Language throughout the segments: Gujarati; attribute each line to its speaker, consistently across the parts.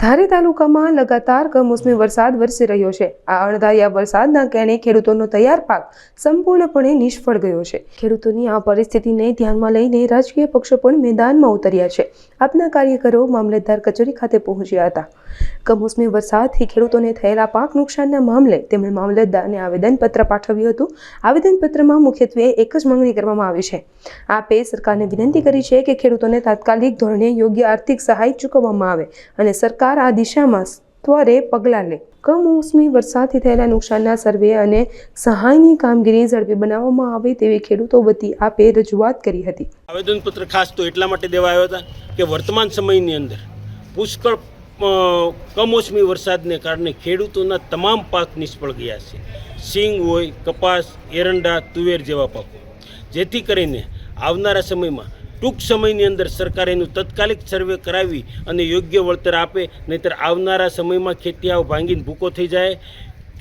Speaker 1: ધારી તાલુકામાં લગાતાર કમોસમી વરસાદ વરસી રહ્યો છે. આ અણધાર્યા વરસાદના કારણે ખેડૂતોનો તૈયાર પાક સંપૂર્ણપણે નિષ્ફળ ગયો છે. ખેડૂતોની આ પરિસ્થિતિને ધ્યાનમાં લઈને રાજકીય પક્ષો પણ મેદાનમાં ઉતર્યા છે. આપના કાર્યકરો મામલતદાર કચેરી ખાતે પહોંચ્યા હતા. કમોસમી વરસાદથી ખેડૂતોને થયેલા પાક નુકસાનના મામલે તેમણે મામલતદારને આવેદનપત્ર પાઠવ્યું હતું. આવેદનપત્રમાં મુખ્યત્વે એક જ માંગણી કરવામાં આવી છે. આપે સરકારને વિનંતી કરી છે કે ખેડૂતોને તાત્કાલિક ધોરણે યોગ્ય આર્થિક સહાય ચૂકવવામાં આવે અને સરકાર આ દિશામાં ત્વરે પગલાં લે. કમોસમી વરસાદથી થયેલા નુકસાનના સર્વે અને સહાયની કામગીરી ઝડપી બનાવવામાં આવે તેવી ખેડૂતો વતી આપે રજૂઆત કરી હતી.
Speaker 2: આવેદનપત્ર ખાસ તો એટલા માટે દેવાયો હતા કે વર્તમાન સમયની અંદર પુષ્કળ કમોસમી વરસાદને કારણે ખેડૂતોના તમામ પાક નિષ્ફળ ગયા છે. સિંગ હોય, કપાસ, એરંડા, તુવેર જેવા પાકો. જેથી કરીને આવનારા સમયમાં ટૂંક સમયની અંદર સરકાર એનું તત્કાલિક સર્વે કરાવી અને યોગ્ય વળતર આપે, નહીંતર આવનારા સમયમાં ખેતીયાઓ ભાંગીને ભૂકો થઈ જાય.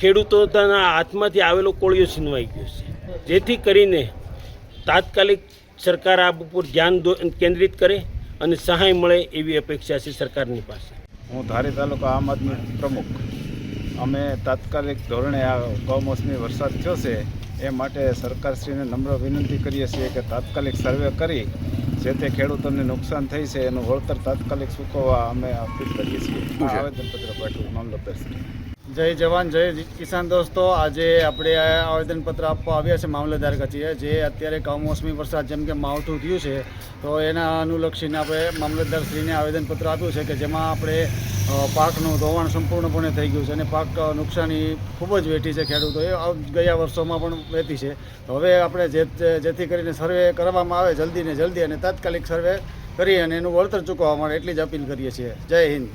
Speaker 2: ખેડૂતોના હાથમાંથી આવેલો કોળિયો છીનવાઈ ગયો છે. જેથી કરીને તાત્કાલિક સરકાર આ ઉપર ધ્યાન કેન્દ્રિત કરે અને સહાય મળે એવી અપેક્ષા છે સરકારની પાસે.
Speaker 3: હું ધારી તાલુકા આમ આદમી પ્રમુખ. અમે તાત્કાલિક ધોરણે આ કમોસમી વરસાદ થયો છે એ માટે સરકારશ્રીને નમ્ર વિનંતી કરીએ છીએ કે તાત્કાલિક સર્વે કરી જે તે ખેડૂતોને નુકસાન થઈ છે એનું વળતર તાત્કાલિક ચૂકવવા અમે અપીલ કરીએ છીએ. આવેદનપત્ર પાઠવું મામલતદારશ્રી
Speaker 4: જય જવાન, જય કિસાન દોસ્તો. આજે આપણે આવેદનપત્ર આપવા આવ્યા છે મામલતદાર કચેરીએ, જે અત્યારે કમોસમી વરસાદ જેમ કે માવઠું થયું છે, તો એના અનુલક્ષીને આપણે મામલતદારશ્રીને આવેદનપત્ર આપ્યું છે કે જેમાં આપણે પાકનું ધોવાણ સંપૂર્ણપણે થઈ ગયું છે અને પાક નુકસાની ખૂબ જ વેઠી છે ખેડૂતોએ ગયા વર્ષોમાં પણ વેઠી છે. હવે આપણે જે, જેથી કરીને સર્વે કરવામાં આવે જલ્દી ને જલ્દી અને તાત્કાલિક સર્વે કરી અને એનું વળતર ચૂકવવા માટે એટલી જ અપીલ કરીએ છીએ. જય હિન્દ.